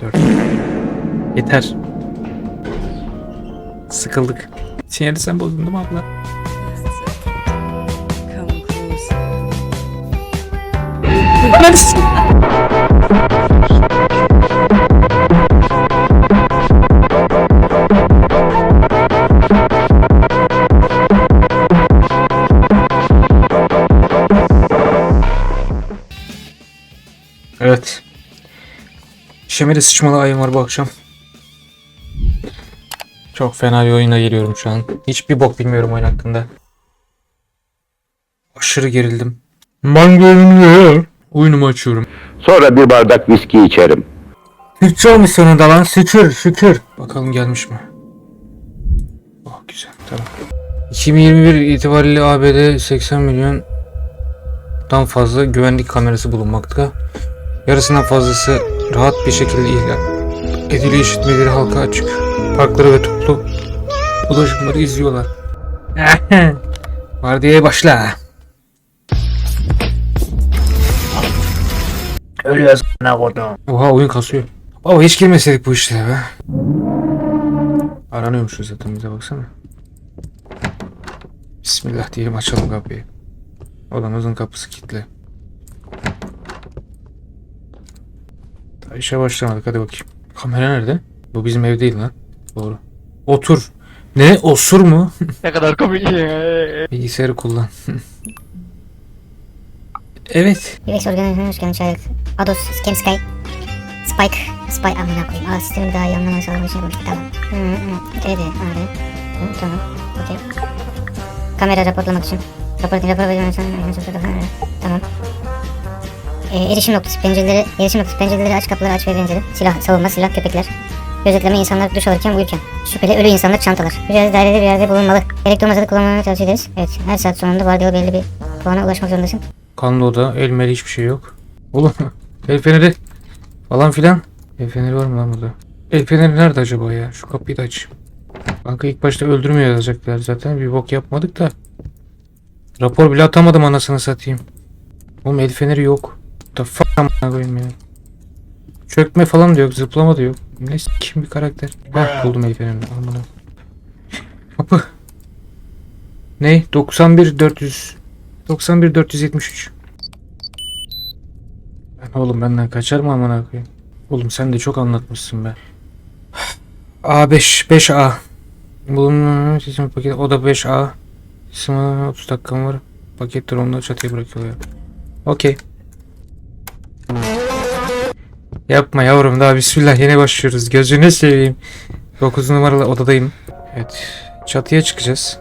4. Yeter. Sıkıldık. Sinyali sen bozdun değil mi abla? Come Şemeli sıçmalı ayım var bu akşam. Çok fena bir oyuna geliyorum şu an. Hiçbir bok bilmiyorum oyun hakkında. Aşırı gerildim. Mango Oyunumu açıyorum. Sonra bir bardak viski içerim. Hiç olmuş sonunda lan şükür şükür. Bakalım gelmiş mi? Oh güzel tamam. 2021 itibariyle ABD 80 milyondan fazla güvenlik kamerası bulunmakta. Yarısından fazlası rahat bir şekilde ihlal ediliyor işitmeleri halka açık. Parkları ve toplu ulaşımları izliyorlar. Vardiyaya başla. Ölüyoruz ne kodum. Oha oyun kasıyor. Baba hiç girmeseydik bu işlere be. Aranıyormuşuz zaten bize baksana. Bismillah diyelim açalım kapıyı. Odamızın kapısı kilitli. İşe başlamadık hadi bakayım. Kamera nerede? Bu bizim ev değil lan. Doğru. Otur. Ne? Osur mu? Ne kadar komik. Bilgisayarı kullan. evet. Rex organizasyonu hoş geldin Çaylak. Ados, Scam Sky, Spike, Spy amına koyayım. Aa sistemi daha iyi anlamaya sağlamak için yapmıştık. Tamam. Hı hı evet. Abi. Hı, tamam. Okey. Kamera raporlamak için. Rapor rapor vermek için. Tamam. Ee, erişim noktası pencereleri, erişim noktası pencereleri aç, kapıları aç ve benzeri. Silah, savunma, silah, köpekler. Gözetleme insanlar duş alırken uyurken. Şüpheli ölü insanlar çantalar. Mücadele dairede bir yerde bulunmalı. Elektron masada kullanmanı tavsiye ederiz. Evet, her saat sonunda vardiyalı belli bir puana ulaşmak zorundasın. Kanlı oda, elmeli hiçbir şey yok. Oğlum el feneri falan filan. El feneri var mı lan burada? El feneri nerede acaba ya? Şu kapıyı da aç. Kanka ilk başta öldürmüyor yazacaklar zaten. Bir bok yapmadık da. Rapor bile atamadım anasını satayım. Oğlum el feneri yok. The fuck amına koyayım ya. Çökme falan da yok, zıplama da yok. Ne kim bir karakter. Hah buldum el fenerini. Amına. Kapı. Ne? 91 400 91 473. Ben oğlum benden kaçar mı amına koyayım? Oğlum sen de çok anlatmışsın be. A5 5A. Bulunan seçim paketi o da 5A. Sima 30 dakikam var. Paketler onları çatıya bırakıyorlar. Okey. Yapma yavrum daha bismillah yeni başlıyoruz. Gözünü seveyim. 9 numaralı odadayım. Evet. Çatıya çıkacağız.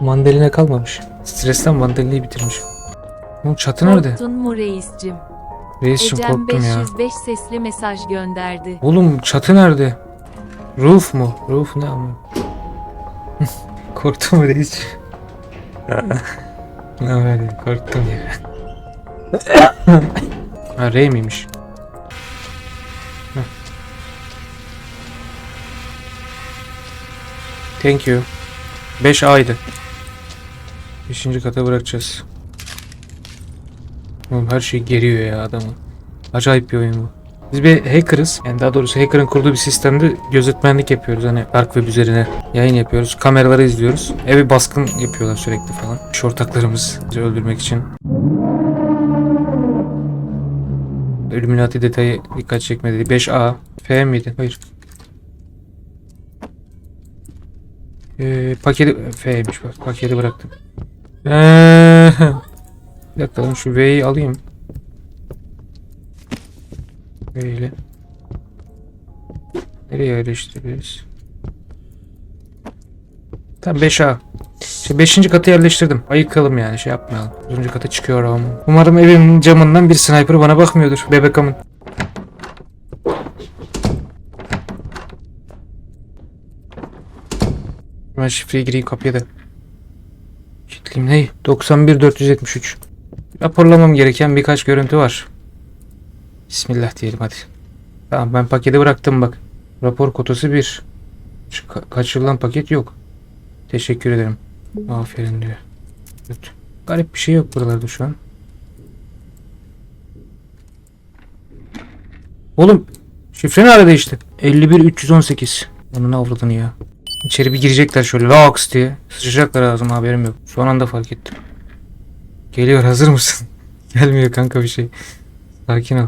Mandalina kalmamış. Stresten mandalinayı bitirmiş. Oğlum çatı nerede? Korktun mu reiscim? Reisçim Ecem korktum ya. 505 sesli mesaj gönderdi. Oğlum çatı nerede? Roof mu? Roof ne ama? korktum reis. ne böyle korktum ya. ha Ray miymiş? Thank you. 5 aydı. 5. kata bırakacağız. Oğlum her şey geriyor ya adamı. Acayip bir oyun bu. Biz bir hacker'ız. Yani daha doğrusu hacker'ın kurduğu bir sistemde gözetmenlik yapıyoruz. Hani Dark Web üzerine yayın yapıyoruz. Kameraları izliyoruz. Eve baskın yapıyorlar sürekli falan. İş ortaklarımız bizi öldürmek için. Illuminati detayı dikkat çekmedi. 5A. F miydi? Hayır. Ee, paketi F'ymiş bak. Paketi bıraktım. Ee, bir dakika lan şu V'yi alayım. Böyle. Nereye yerleştiririz? Tamam 5A. İşte 5. katı yerleştirdim. Ayıkalım yani şey yapmayalım. 9. kata çıkıyorum. Umarım evimin camından bir sniper bana bakmıyordur. Bebek amın. Ben şifreyi gireyim kapıya da. Kilitliyim ne? 91 473. Raporlamam gereken birkaç görüntü var. Bismillah diyelim hadi. Tamam ben paketi bıraktım bak. Rapor kotası 1. Ka- kaçırılan paket yok. Teşekkür ederim. Aferin diyor. Evet. Garip bir şey yok buralarda şu an. Oğlum şifre nerede değişti? 51 318. Onun avradını ya. İçeri bir girecekler şöyle laks diye. Sıçacaklar ağzıma haberim yok. Son anda fark ettim. Geliyor hazır mısın? Gelmiyor kanka bir şey. Sakin ol.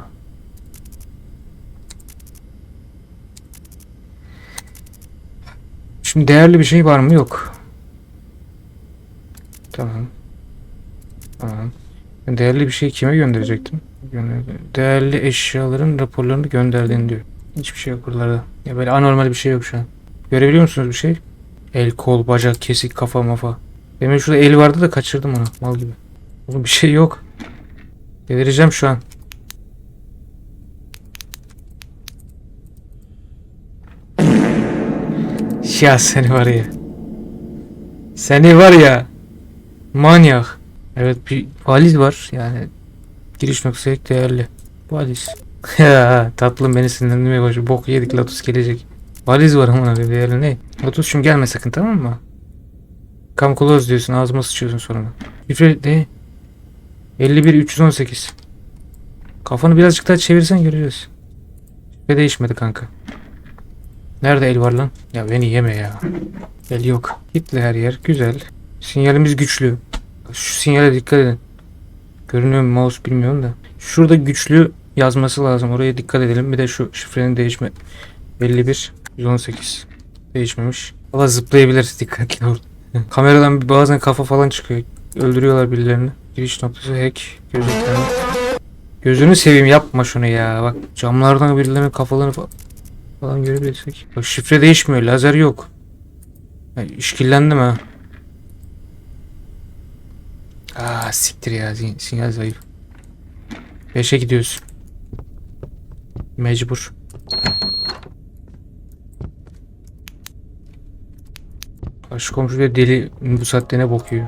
Şimdi değerli bir şey var mı? Yok. Tamam. Tamam. Değerli bir şey kime gönderecektim? Gönder- Değerli eşyaların raporlarını gönderdiğini diyor. Hiçbir şey yok buralarda. Ya böyle anormal bir şey yok şu an. Görebiliyor musunuz bir şey? El, kol, bacak, kesik, kafa, mafa. Benim şurada el vardı da kaçırdım onu. Mal gibi. Oğlum bir şey yok. Delireceğim şu an. Ya seni var ya. Seni var ya. Manyak. Evet bir valiz var yani. Giriş noktası değerli. Valiz. tatlım beni sinirlendirmeye başladı. Bok yedik Lotus gelecek. Valiz var ama değerli ne? Lotus'cum gelme sakın tamam mı? Come close diyorsun ağzıma sıçıyorsun sonra. Şifre ne? 51 318. Kafanı birazcık daha çevirsen göreceğiz. Şifre değişmedi kanka. Nerede el var lan? Ya beni yeme ya. El yok. Gitti her yer. Güzel. Sinyalimiz güçlü. Şu sinyale dikkat edin. Görünüyor mu mouse bilmiyorum da. Şurada güçlü yazması lazım. Oraya dikkat edelim. Bir de şu şifrenin değişme. 51 118. Değişmemiş. Valla zıplayabilir. Dikkatli ol. Kameradan bazen kafa falan çıkıyor. Öldürüyorlar birilerini. Giriş noktası hack. Gözetleme. Gözünü seveyim yapma şunu ya. Bak camlardan birilerinin kafalarını fa- falan görebilirsek. Bak şifre değişmiyor. Lazer yok. Ya, işkillendim ha. Aa siktir ya. sin- Sinyal zayıf. 5'e gidiyoruz. Mecbur. Karşı komşu diyor deli bu saatte ne bakıyor?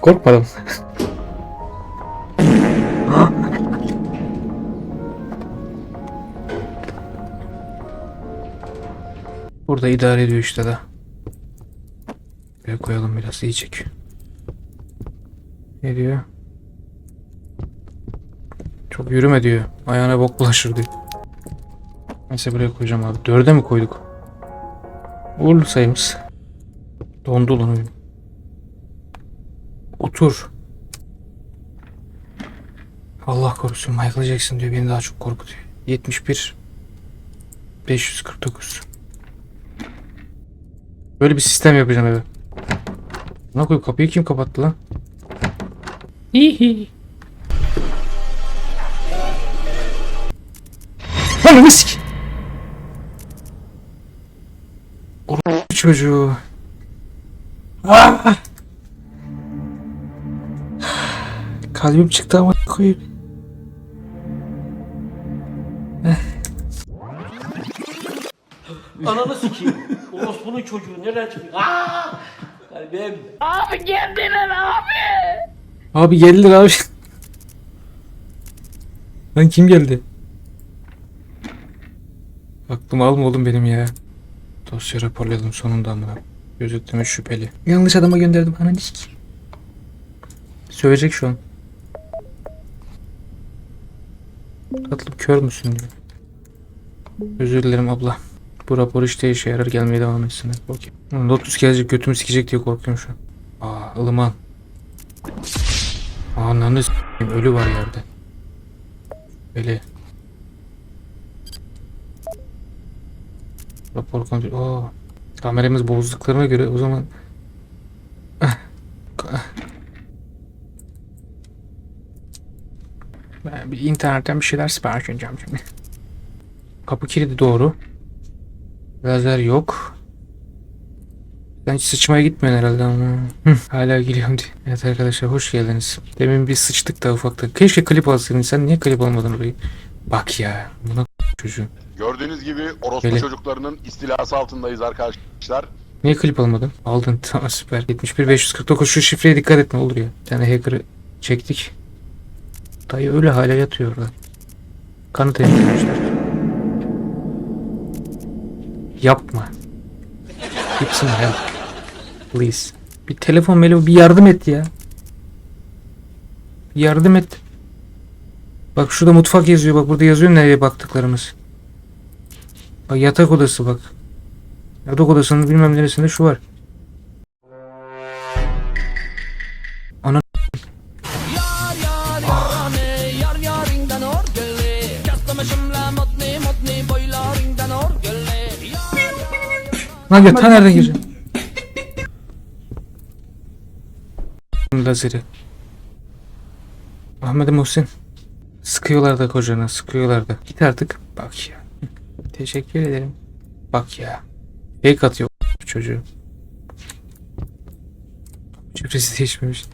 Korkmadım. Burada idare ediyor işte de. Buraya koyalım biraz iyi çek. Ne diyor? Çok yürüme diyor. Ayağına bok bulaşır diyor. Neyse buraya koyacağım abi. Dörde mi koyduk? Uğurlu sayımız. Dondu lan oyun. Otur. Allah korusun Michael Jackson diyor beni daha çok korkutuyor. 71 549 Böyle bir sistem yapacağım eve. Ne koyup kapıyı kim kapattı lan? Hihi. Lan misk. Orospu çocuğu. Ah! Kalbim çıktı ama koyayım. Ananı sikeyim. Orospu'nun çocuğu nereden çıkıyor? Aa! Kalbim. Abi geldiler abi. Lan kim geldi? Aklım alma oğlum benim ya. Dosya raporladım sonunda ama. Gözetleme şüpheli. Yanlış adama gönderdim ananı. Sövecek şu an. Tatlım kör müsün diyor. Özür dilerim abla. Bu rapor işte işe yarar gelmeye devam etsin. Okey. Lotus gelecek götümü sikecek diye korkuyorum şu an. Aa ılıman. Ananı s**eyim ölü var yerde. Öyle. Rapor kontrol. Aa. Kameramız bozduklarına göre o zaman. Ben bir internetten bir şeyler sipariş edeceğim şimdi. Kapı kilidi doğru. Lazer yok. Ben hiç sıçmaya gitmiyorsun herhalde ama. Hı, hala geliyorum diye. Evet arkadaşlar hoş geldiniz. Demin bir sıçtık da ufakta. Keşke klip alsaydın. Sen niye klip almadın orayı? Bak ya. Buna çocuğu. Gördüğünüz gibi orospu Öyle. çocuklarının istilası altındayız arkadaşlar. Niye klip almadın? Aldın. Tamam süper. 71 549 şu şifreye dikkat et ne olur ya. Bir tane hacker'ı çektik. Dayı öyle hala yatıyor orada. Kanı temizlemişler. Yapma. Gitsin help. Please. Bir telefon melo bir yardım et ya. Bir yardım et. Bak şurada mutfak yazıyor. Bak burada yazıyor nereye baktıklarımız. Bak yatak odası bak. Yatak odasının bilmem neresinde şu var. Ana Lan yatağa nereden gireceğim? Lazeri. Ahmet Muhsin. Sıkıyorlar da kocana, sıkıyorlar da. Git artık. Bak ya. Teşekkür ederim. Bak ya. Fake atıyor çocuğu. Çevresi değişmemiş.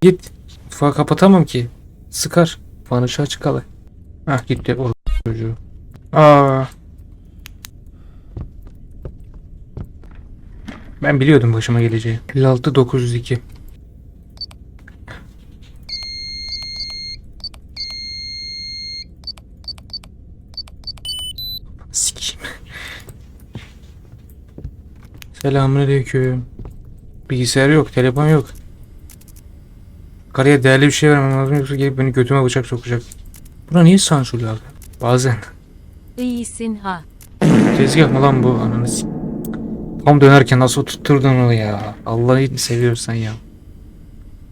Git. Mutfağı kapatamam ki. Sıkar. Fanışı açık kalır. Hah gitti o çocuğu. Aa. Ben biliyordum başıma geleceği. 56 902. Selamünaleyküm. Bilgisayar yok, telefon yok. Karıya değerli bir şey vermem lazım yoksa gelip beni götüme bıçak sokacak. Buna niye sansürlü abi? Bazen. İyisin ha. Tezgah mı lan bu ananı Tam dönerken nasıl tutturdun onu ya. Allah'ını seviyorsan ya.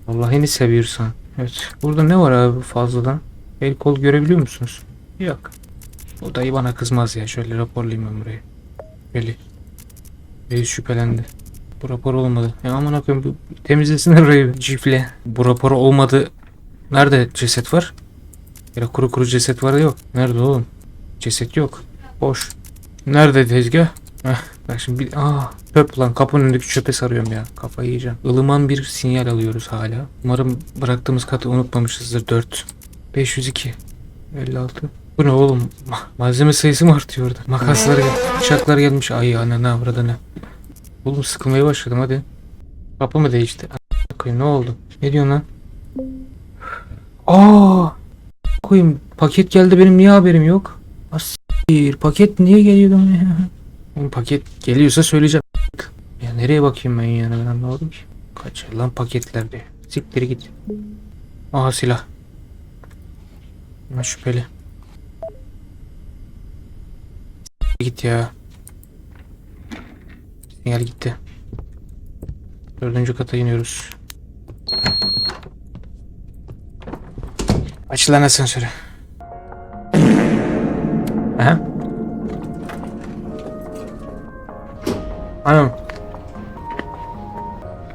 Allah'ını seviyorsan. Evet. Burada ne var abi fazladan? El kol görebiliyor musunuz? Yok. O dayı bana kızmaz ya. Şöyle raporlayayım ben burayı. Belli. Reis şüphelendi. Bu rapor olmadı. Ya aman koyayım bu temizlesinler orayı. Cifle. Bu rapor olmadı. Nerede ceset var? Ya kuru kuru ceset var yok. Nerede oğlum? Ceset yok. Boş. Nerede tezgah? Heh, bak şimdi bir... Aa, çöp lan kapının önündeki çöpe sarıyorum ya. Kafayı yiyeceğim. Ilıman bir sinyal alıyoruz hala. Umarım bıraktığımız katı unutmamışızdır. 4. 502. 56. Bu ne oğlum? Ma- malzeme sayısı mı artıyor orada? Makaslar gel. Bıçaklar gelmiş. Ay ananı avradını. Oğlum sıkılmaya başladım hadi. Kapı mı değişti? Koyayım ne oldu? Ne diyorsun lan? Aa! Koyayım paket geldi benim niye haberim yok? Bir paket niye geliyor bana ya? Oğlum paket geliyorsa söyleyeceğim. Ya nereye bakayım ben yani ben anlamadım ki. Kaç lan paketler diye. Siktir git. Aha silah. Ama şüpheli. Git ya. Sinyal gitti. Dördüncü kata iniyoruz. Aç lan asansörü. Aha. Anam.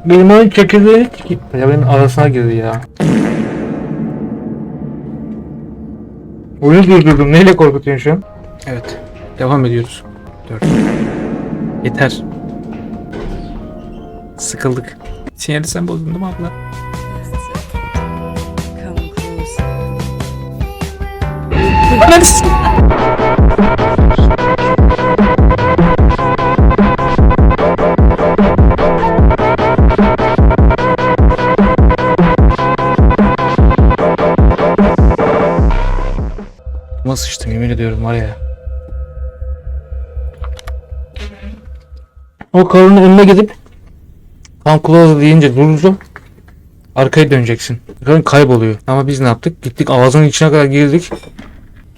Benim oyun çekirdeği Ya benim arasına girdi ya. Oyunu durdurdum. Neyle korkutuyorsun şu an? Evet. Devam ediyoruz. 4. Yeter. Sıkıldık. Sinyali sen bozdun değil mi abla? Nasıl sıçtım yemin ediyorum var ya. O karının önüne gidip Come close deyince duracağım. Arkaya döneceksin. Karın kayboluyor. Ama biz ne yaptık? Gittik ağzının içine kadar girdik.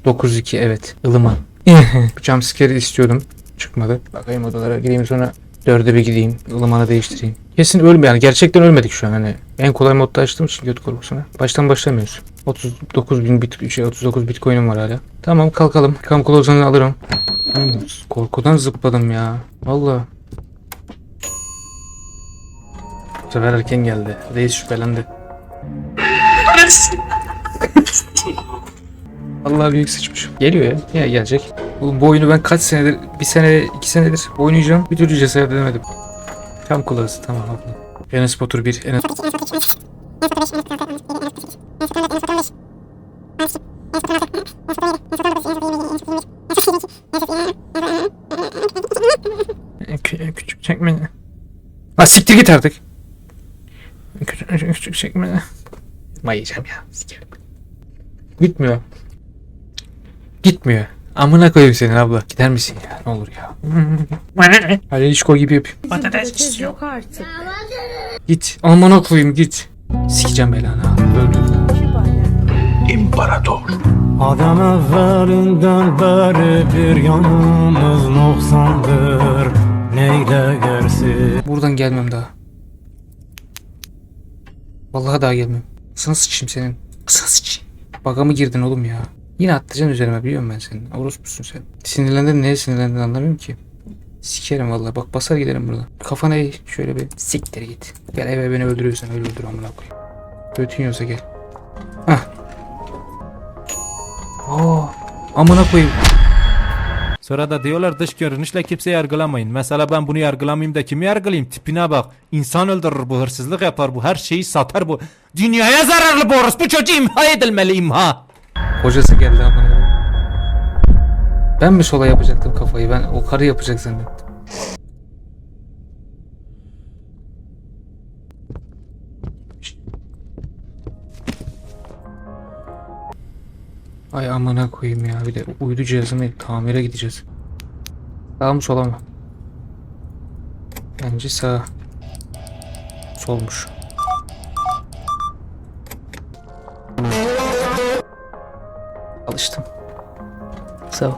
902 evet. ılıman. Jumpscare istiyordum. Çıkmadı. Bakayım odalara gireyim sonra dörde bir gideyim. ılımanı değiştireyim. Kesin ölme yani gerçekten ölmedik şu an hani. En kolay modda açtığım için göt korkusuna. Baştan başlamıyoruz. 39 bin bit, şey 39 bitcoin'im var hala. Tamam kalkalım. Kam close'unu alırım. Hmm, Korkudan zıpladım ya. Vallahi. Sefer erken geldi. Reis şüphelendi. Allah büyük sıçmışım. Geliyor ya. Ya gelecek. Bu, bu oyunu ben kaç senedir, bir sene, iki senedir oynayacağım. Bir türlü cesaret edemedim. Tam kulağız. Tamam abla. Enes Batur 1. Enes... Kü- küçük çekme. Ha siktir git artık. Küçük, küçük çekme. Mayacağım ya. Sikerim. Gitmiyor. Gitmiyor. Amına koyayım senin abla. Gider misin ya? Ne olur ya. Hadi ilişko gibi yapayım. Patates yok artık. Git. Amına koyayım git. Sikeceğim belanı. Öldür. Adam evvelinden beri bir yanımız noksandır Neyle gersin Buradan gelmem daha. Vallahi daha gelmem. Sana sıçayım senin. Sana sıçayım. Baga mı girdin oğlum ya? Yine atlayacaksın üzerime biliyorum ben senin. Orospusun sen. Sinirlendin neye sinirlendin anlamıyorum ki. Sikerim vallahi bak basar giderim buradan. Kafana eğ şöyle bir siktir git. Gel eve beni öldürüyorsan öyle öldür amına koyayım. Götün yiyorsa gel. Hah. Oo, amına koyayım. Sonra da diyorlar dış görünüşle kimse yargılamayın. Mesela ben bunu yargılamayayım da kimi yargılayayım? Tipine bak. İnsan öldürür bu, hırsızlık yapar bu, her şeyi satar bu. Dünyaya zararlı bu orospu çocuğu imha edilmeli imha. Hocası geldi amına. Ben mi sola yapacaktım kafayı? Ben o karı yapacak zannettim. Ay amına koyayım ya. Bir de uydu cihazını tamire gideceğiz. Sağ mı sola mı? Bence sağ. Solmuş. Alıştım. Sağ ol.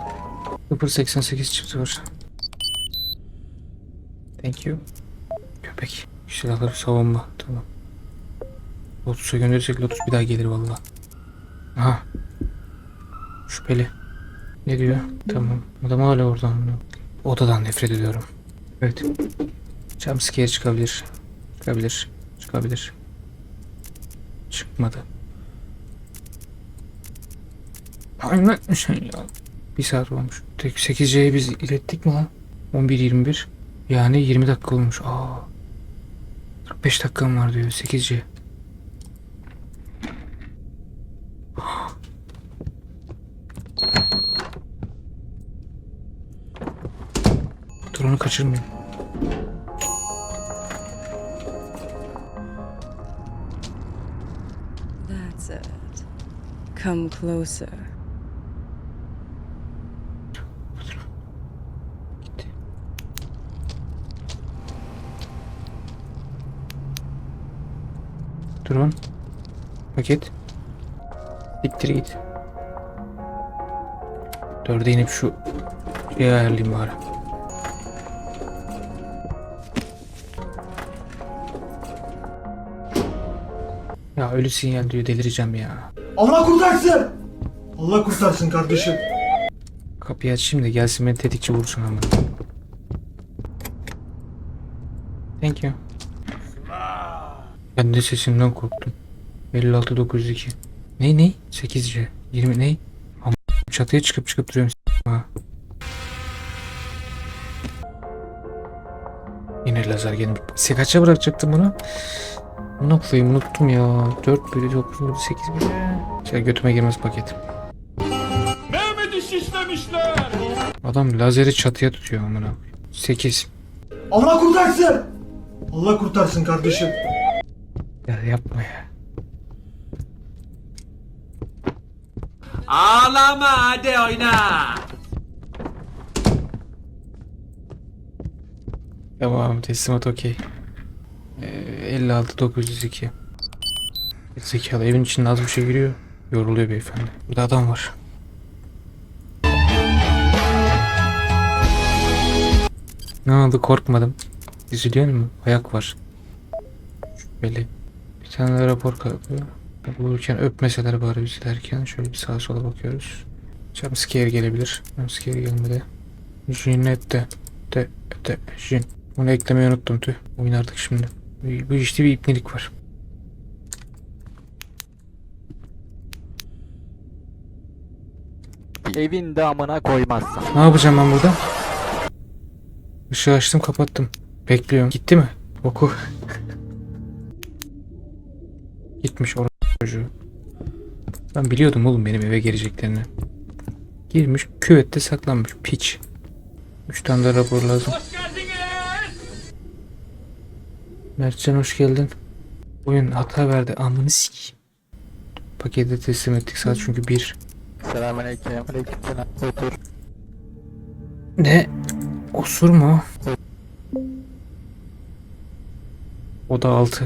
088 çift 0. Thank you. Köpek. Silahları savunma. Tamam. Lotus'a gönderirsek Lotus bir daha gelir valla. Aha. Şüpheli. Ne diyor? Tamam. Adam hala orada. Odadan nefret ediyorum. Evet. Jumpscare çıkabilir. Çıkabilir. Çıkabilir. Çıkmadı. Aynen şey ya. Bir saat olmuş. Tek 8C'yi biz ilettik mi lan? 11.21. Yani 20 dakika olmuş. Aa. 45 dakikam var diyor 8C. Drone'u kaçırmayayım. That's it. Come closer. Drone. Paket. Siktir git. Dörde inip şu şeyi ayarlayayım bari. Ölü sinyal diyor delireceğim ya. Allah kurtarsın Allah kurtarsın kardeşim Kapıyı açayım da gelsin beni tetikçi vursun ama. Thank you. Ben de sesimden korktum. 56 902. Ne ne? 8C. 20 ne? Ama çatıya çıkıp çıkıp duruyorum ha. Yine lazer gene. Se kaça bırakacaktım bunu? Bunu koyayım unuttum ya. 4 bölü 9 bölü 8 bölü. Şey götüme girmez paket. Adam lazeri çatıya tutuyor amına. 8. Allah kurtarsın Allah kurtarsın kardeşim Ya yapma ya. Ağlama hadi oyna. Tamam teslimat okey. Ee, 56 902. Zekalı evin içinde az bir şey giriyor. Yoruluyor beyefendi. Burada adam var. Ne oldu korkmadım. Üzülüyor mu? Ayak var. Şüpheli. Bir tane de rapor kalkıyor. Bulurken öpmeseler bari bizi derken şöyle bir sağa sola bakıyoruz. Jumpscare gelebilir. Jumpscare gelmedi. Jinette. De, de, jin. Bunu eklemeyi unuttum tüh. Oynardık şimdi. Bu bu işte bir ipnelik var. Evin damına koymazsan. Ne yapacağım ben burada? Işığı açtım kapattım. Bekliyorum. Gitti mi? Oku. Gitmiş orası çocuğu. Ben biliyordum oğlum benim eve geleceklerini. Girmiş küvette saklanmış piç. Üç tane de rapor lazım. Mertcan hoş geldin. Oyun hata verdi amını sikeyim. Paketi teslim ettik saat çünkü bir. Selamünaleyküm. Aleykümselam. Otur. Ne? Osur mu? O da altı.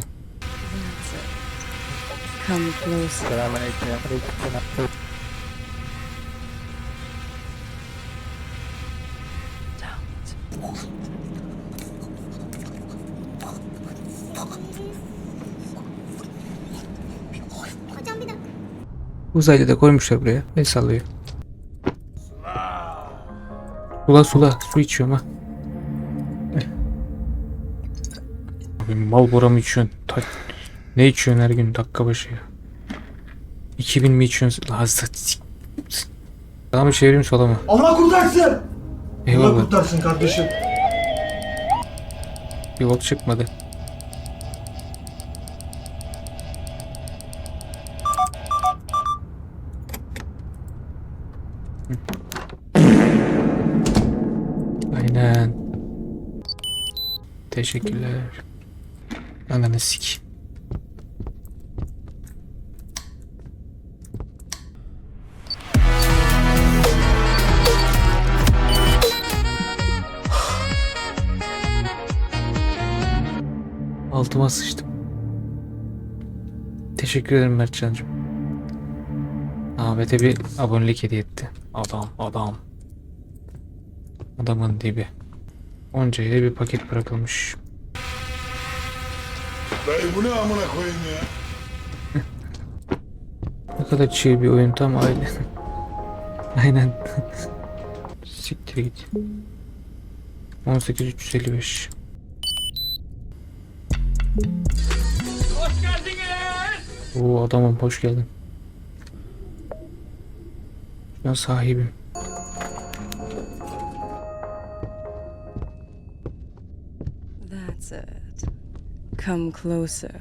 Come closer. Selamünaleyküm. Aleykümselam. Otur. Uzaylı da koymuşlar buraya. El sallıyor. Sula sula. Su içiyorum ha. Abi mal bora mı içiyorsun? Ta- ne içiyorsun her gün dakika başı ya? 2000 mi içiyorsun? La sat- Sağa mı çevireyim sola mı? Allah kurtarsın. Allah Eyvallah. kurtarsın kardeşim. Bir çıkmadı. Teşekkürler. Ananı sik. Altıma sıçtım. Teşekkür ederim Mertcan'cığım. Ahmet'e bir abonelik hediye etti. Adam, adam. Adamın dibi. Onca yere bir paket bırakılmış. Dayı bu ne amına koyayım ya? Ne kadar chill bir oyun tam aile. Aynen. Siktir git. 18355. Hoş geldiniz. Oo adamım hoş geldin. Ben sahibim. İt. Come closer.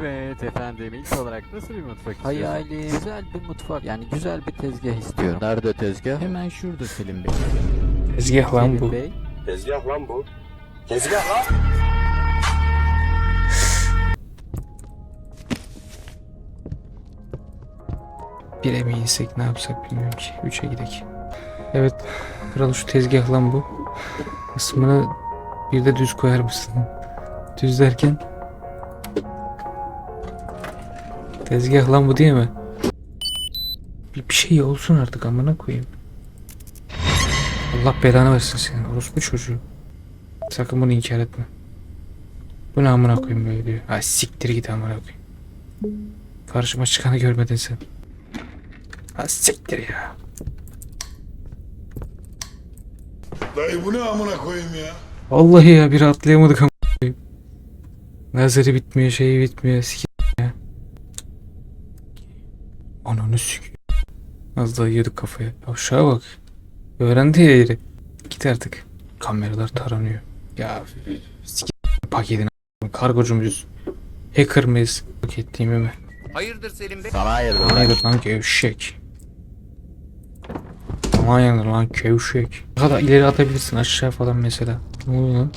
Evet efendim ilk olarak nasıl bir mutfak Hayali güzel bir mutfak yani güzel bir tezgah istiyorum. Nerede tezgah? Hemen şurada Selim Bey. Tezgah lan bu. Selim Bey. Bire mi insek ne yapsak bilmiyorum ki. Üçe gidek. Evet. Kral şu tezgah lan bu. Kısmını bir de düz koyar mısın? Düz derken. Tezgah lan bu değil mi? Bir, bir şey olsun artık amına koyayım. Allah belanı versin senin orospu çocuğu. Sakın bunu inkar etme. Bu ne amına koyayım böyle diyor. Ha siktir git amına koyayım. Karşıma çıkanı görmedin sen. Ha siktir ya. Dayı bu ne amına koyayım ya? Vallahi ya bir atlayamadık ama. Nazarı bitmiyor, şeyi bitmiyor. Sik ya. Ananı sik. Az daha yiyorduk kafaya. Aşağı bak. Öğrendi ya yeri. Git artık. Kameralar taranıyor. Ya sik paketini. Kargocu muyuz? Hacker mıyız? Paketliğimi mi? Sana ayırdım. Hayır lan gevşek. Hayır lan gevşek. Ne kadar ileri atabilirsin aşağı falan mesela. Ne oluyor lan?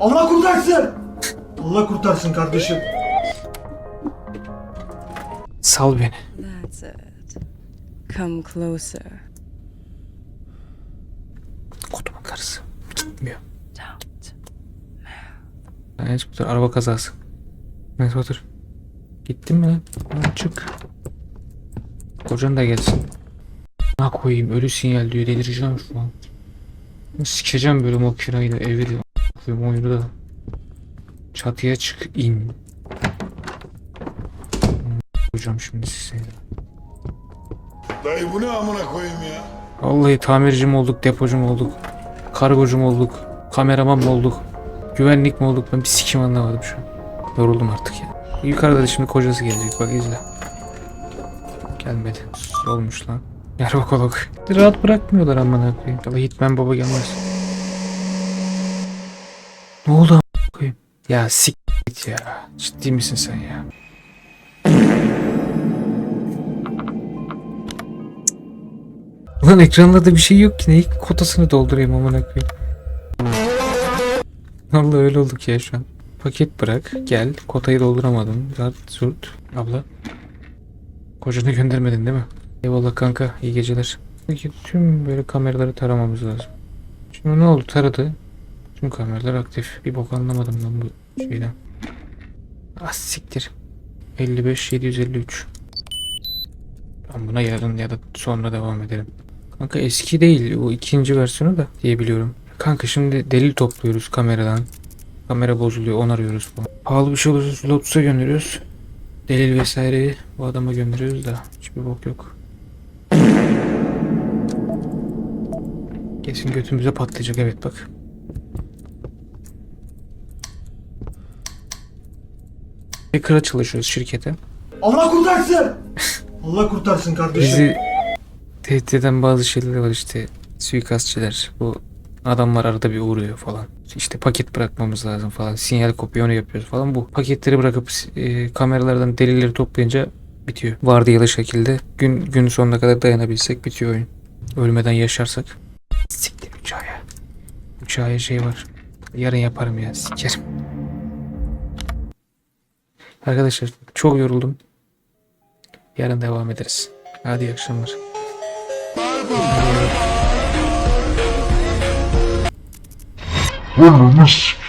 Allah kurtarsın. Allah kurtarsın kardeşim. Sal beni. That's it. Come closer. Kutumun karısı. Gitmiyor. Don't. Enes Batur araba kazası. Enes Batur. Gittin mi lan? Lan çık. Kocan da gelsin. Ne koyayım ölü sinyal diyor delireceğim şu an. Sikeceğim böyle makinayı da evi de koyayım oyunu da. Çatıya çık in. Hocam şimdi size. Dayı bu ne amına koyayım ya? Vallahi tamirci mi olduk, depocu mu olduk, kargocu mu olduk, kameraman mı olduk, güvenlik mi olduk ben bir sikim anlamadım şu an. Yoruldum artık ya. Yukarıda da şimdi kocası gelecek bak izle. Gelmedi. Olmuş lan. Yarbakolog. Rahat bırakmıyorlar amına koyayım. Ya Hitman baba gelmez. Ne oldu amına? Ya sik ya. Ciddi misin sen ya? Ulan ekranlarda bir şey yok ki. Neyi kotasını doldurayım amına koyayım. Vallahi öyle olduk ya şu an. Paket bırak. Gel. Kotayı dolduramadım. Zart zurt. Abla. Kocanı göndermedin değil mi? Eyvallah kanka. iyi geceler. Peki tüm böyle kameraları taramamız lazım. Şimdi ne oldu? Taradı. Tüm kameralar aktif. Bir bok anlamadım ben bu şeyden. Ah siktir. 55 753. Ben buna yarın ya da sonra devam ederim. Kanka eski değil. O ikinci versiyonu da diyebiliyorum. Kanka şimdi delil topluyoruz kameradan. Kamera bozuluyor, onarıyoruz falan. Pahalı bir şey olursa Lotus'a gönderiyoruz. Delil vesaireyi bu adama gönderiyoruz da hiçbir bok yok. Kesin götümüze patlayacak evet bak. Hacker'a çalışıyoruz şirkete. Allah kurtarsın. Allah kurtarsın kardeşim. Bizi tehdit eden bazı şeyler var işte. Suikastçiler. Bu adamlar arada bir uğruyor falan. İşte paket bırakmamız lazım falan. Sinyal kopya onu yapıyoruz falan. Bu paketleri bırakıp e, kameralardan delilleri toplayınca bitiyor. Vardiyalı şekilde gün gün sonuna kadar dayanabilsek bitiyor oyun. Ölmeden yaşarsak. Uçağa. Şey var. Yarın yaparım ya. Sikerim. Arkadaşlar çok yoruldum. Yarın devam ederiz. Hadi iyi akşamlar. Ananı sikeyim.